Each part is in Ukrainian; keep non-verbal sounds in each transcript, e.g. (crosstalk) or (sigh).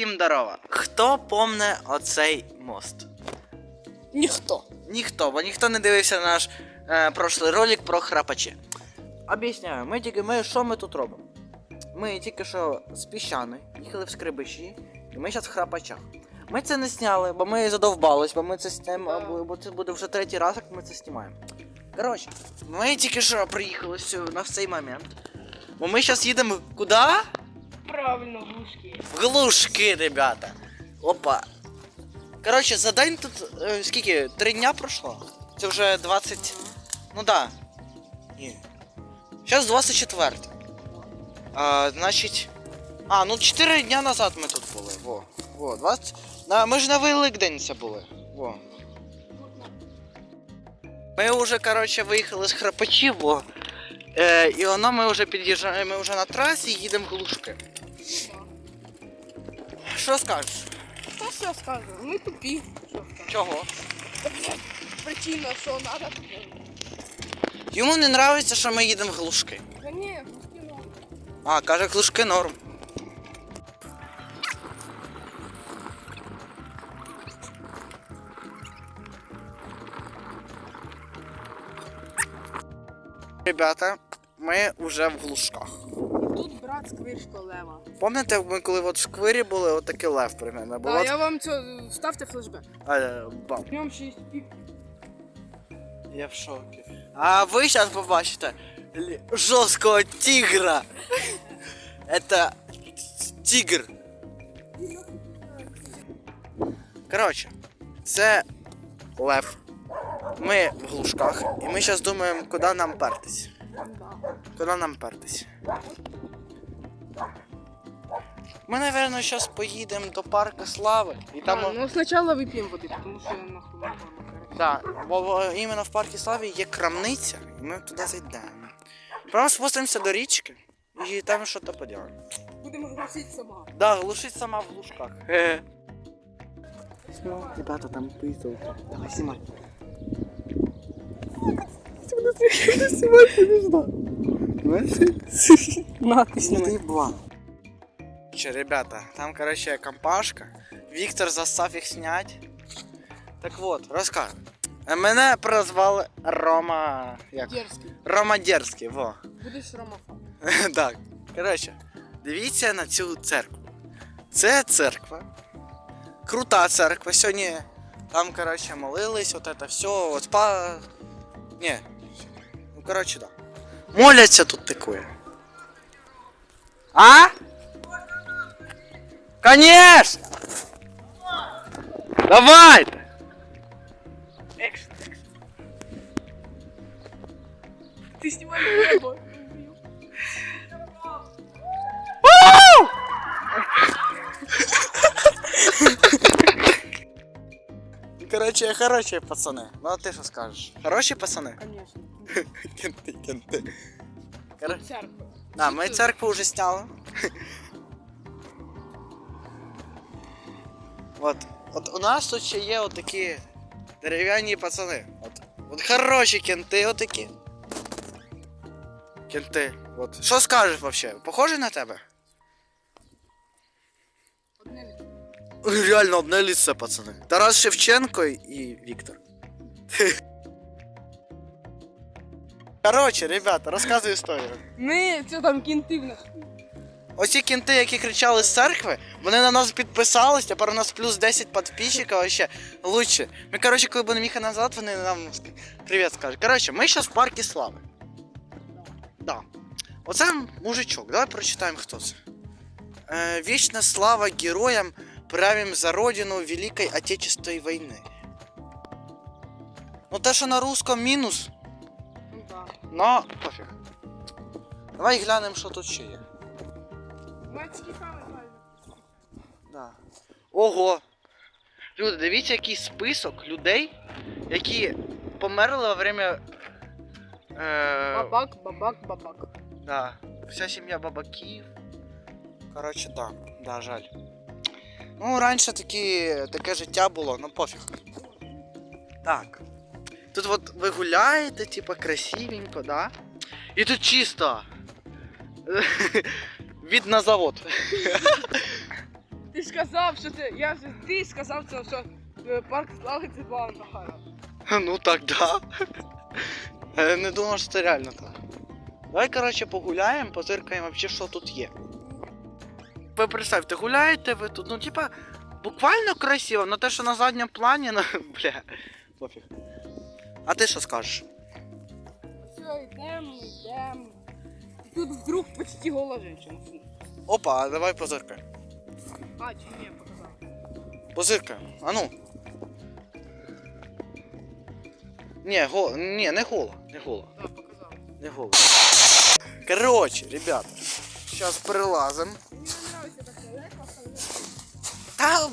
Всім здорово. Хто помне оцей мост? Ніхто. Ніхто, бо ніхто не дивився наш е, прошлий ролик про храпачі. Об'ясняю, ми тільки ми що ми тут робимо? Ми тільки що з піщани їхали в скрибищі, і ми зараз в храпачах. Ми це не зняли, бо ми задовбались, бо ми це знімаємо, бо- бо це буде вже третій раз, як ми це знімаємо. Коротше, ми тільки що приїхали сю- на цей момент. Бо ми зараз їдемо куди? Правильно, глушки. Глушки, ребята. Опа. Коротше, за день тут е, скільки? Три дня пройшло? Це вже 20. Ну да. Ні. Зараз 24. А, значить. А, ну 4 дня назад ми тут були. Во. Во, 20. На, ми ж на Великдень це були. Во. Ми вже, коротше, виїхали з Храпачів, во. Е, і воно ми вже під'їжджаємо, ми вже на трасі їдемо Глушки. Що скажеш? Та що скажу? Ми тупі. Що скажу? Чого? Та, блядь, Причина, що надо. Йому не нравиться, що ми їдемо в глушки. Та ні, глушки ну. А, каже, глушки норм. Ребята, ми вже в глушках. Тут брат сквиршко лева. Пам'ятаєте, ми коли от в сквирі були, от такий лев примерно. Бо Да, от... я вам це ставте флешбек. А, е, бам. В 6 піп. Я в шокі. А ви зараз побачите лі- жорсткого тигра. Это (laughs) тигр. Коротше, це лев. Ми в глушках, і ми зараз думаємо, куди нам пертись. Куди нам пертись? Ми, напевно, зараз поїдемо до парку слави. І там. А, ну спочатку вип'ємо води, тому що я нахуй. Да, бо, бо іменно в парку Слави є крамниця, і ми туди зайдемо. Прямо спустимося до річки і там щось поділимо. Будемо гласити сама. Да, глушить сама в лужках. Ребята, там пиздил. Давай снимай. На, ти Ты ба. Че, ребята, там, короче, компашка. Віктор застав їх снять. Так вот, розкажу. Мене прозвали Рома. Як? Дерзкий. Рома Дерзкий, во. Будеш ромофон. (laughs) так. Коротше, дивіться на цю церкву. Це церква. Крута церква. Сьогодні там, коротше, молились, от це все, от спа. Ні. Ну, коротше, да. Моляться тут такое. А? Конечно! Давайте! Екшн, екшн. Ти знімаєш небо. (laughs) Короче, хороші пацани. Ну а ти що скажеш? Хороші пацани? Конечно. (laughs) Кенти, кенти. Короче. Церква. Да, ми церкву вже сняли. От, от у нас тут ще є отакі дерев'яні пацани. От, от хороші кенти отакі. Кенти. От. Що скажеш вообще? Похожі на тебе? Одне літо. Реально одне ліце, пацани. Тарас Шевченко і Віктор. Короче, ребята, розказую історію. Ми, це там кінти в нас. Оці кінти, які кричали з церкви, вони на нас підписались, тепер у нас плюс 10 підписчиків, а ще лучше. Ми, коротше, коли будемо їхати назад, вони нам привіт скажуть. Коротше, ми зараз в парку слави. Да. Оце мужичок, давай прочитаємо, хто це. Е, Вічна слава героям, правим за родину Великої Отечественної війни. Ну те, що на русском мінус, Ну да. но пофіг. Давай глянемо, що тут ще є. Мальчики саме правильно. Да. Ого! Люди, дивіться, який список людей, які померли во время. Е, Бабак, бабак, бабак. Да. Вся сім'я бабаків. Коротше, да, да, жаль. Ну, раніше такі, таке життя було, ну пофіг. Так. Тут от ви гуляєте, типа красивенько, да? І тут чисто. Від на завод. Ти сказав, що це. Я вже ти сказав це, що е, парк слави це Баунахара. Ну так, да. Я не думав, що це реально так. Давай, коротше, погуляємо, позиркаємо вообще, що тут є. Ви представте, гуляєте ви тут, ну типа, буквально красиво, но те, що на задньому плані, ну, (laughs) бля, пофіг. А ти що скажеш? Все, йдемо, йдемо. Тут вдруг почти гола женщина. Опа, а давай позиркаємо. А, чи ні, показав. Позиркаємо, а ну. Ні, го... Ні, не голо, не голо. Так, показав. Не голо. Короче, ребята, так далеко, але Та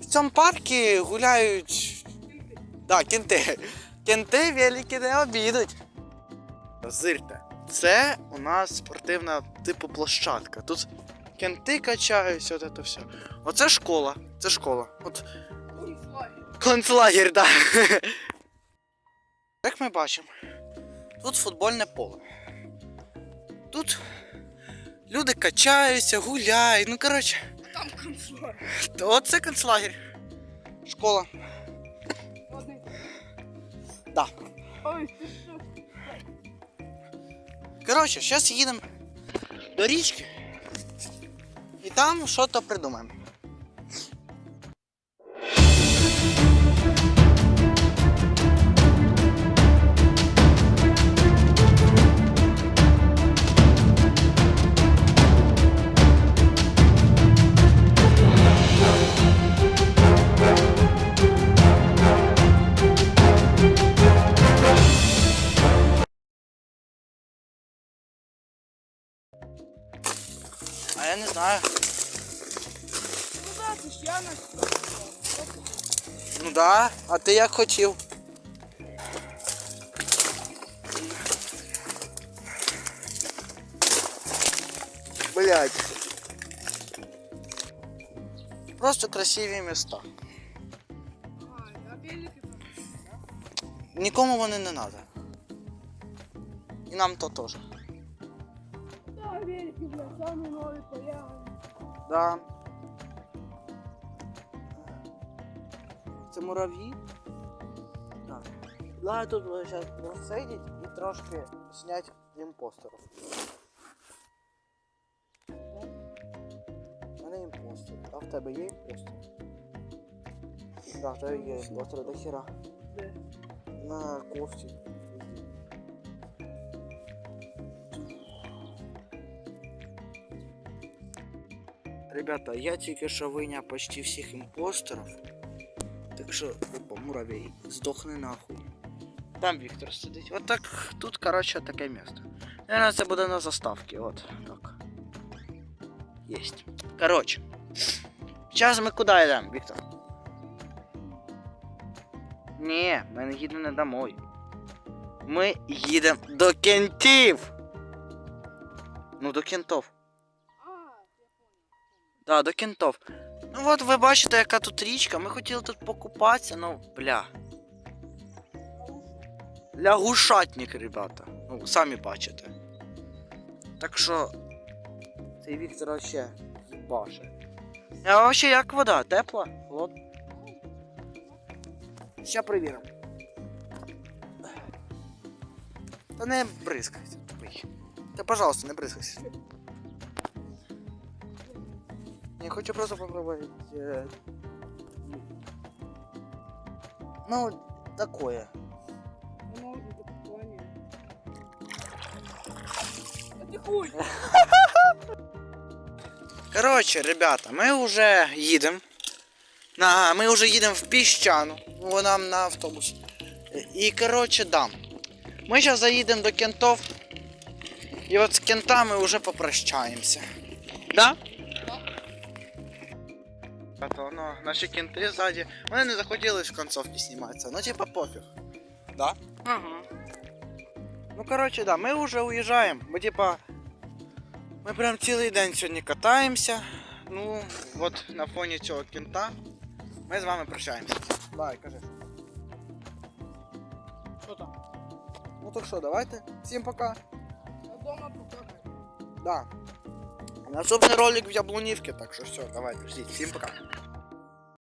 в цьому парку гуляють. Да, кенти. Кенти великі не обідуть. Зирте. Це у нас спортивна типу площадка. Тут кенти качаються, от це все. Оце школа. Це школа. От Концлагер. концлагер, так. Да. (laughs) Як ми бачимо, тут футбольне поле. Тут люди качаються, гуляють. Ну, коротше. Там концлагер. Оце концлагер. Школа. Ладно. Да. Ой, ти що? Коротше, зараз їдемо до річки. І там щось придумаємо. А я не знаю. Ну да, це ж я на Ну да, а ти як хотів. Блять. Просто красиві міста. Ага, а велики там. Нікому вони не треба. І нам то теж. Да, велики, бля, самі нові появи. Да. Це мурав'ї? Так. Ладно, тут ви зараз розсидіть і трошки зняти імпостерів. У мене імпостер. А в тебе є імпостер? Так, в тебе є імпостер до хера. На кофті. Ребята, я тільки що вийняв почти всіх імпостерів. Так що, опа, муравей, здохни нахуй. Там Віктор сидить. От так, тут, коротше, таке місце. Наверное, це буде на заставці, от так. Єсть. Коротше. Зараз ми куди йдемо, Віктор? Ні, ми не їдемо не домой. Ми їдемо до кентів. Ну, до кентов. Да, до кентов. Ну от ви бачите, яка тут річка. Ми хотіли тут покупатися, ну бля. Лягушатник, ребята. Ну, самі бачите. Так що. Цей Віктор вообще їбаше. А вообще як вода? Тепла? Холодна? Ща перевіримо. Та не бризкайся. тупий. Та пожалуйста, не бризкайся. Я хочу просто попробовать. э, Ну, такое. До купування. А хуй! Короче, ребята, ми вже їдемо. На, ми вже їдемо в піщану. Вон нам на автобус. І короче, да. Ми зараз заїдемо до кентов. І от з кентами вже попрощаємося. Да? А то, ну, наші кенти ззаді. Вони не захотіли в концовці зніматися. Ну, типа пофіг. Да? Ага. Ну, короче, да, ми вже уїжджаємо. Бо типа. Ми прям цілий день сьогодні катаємося. Ну, от на фоні цього кінта ми з вами прощаємося. Давай, кажи. Що там? Ну то що, давайте. Всім пока. А дома покакай. Да. Наступний ролик в Яблунівці, так що все, давайте, друзья, всім пока.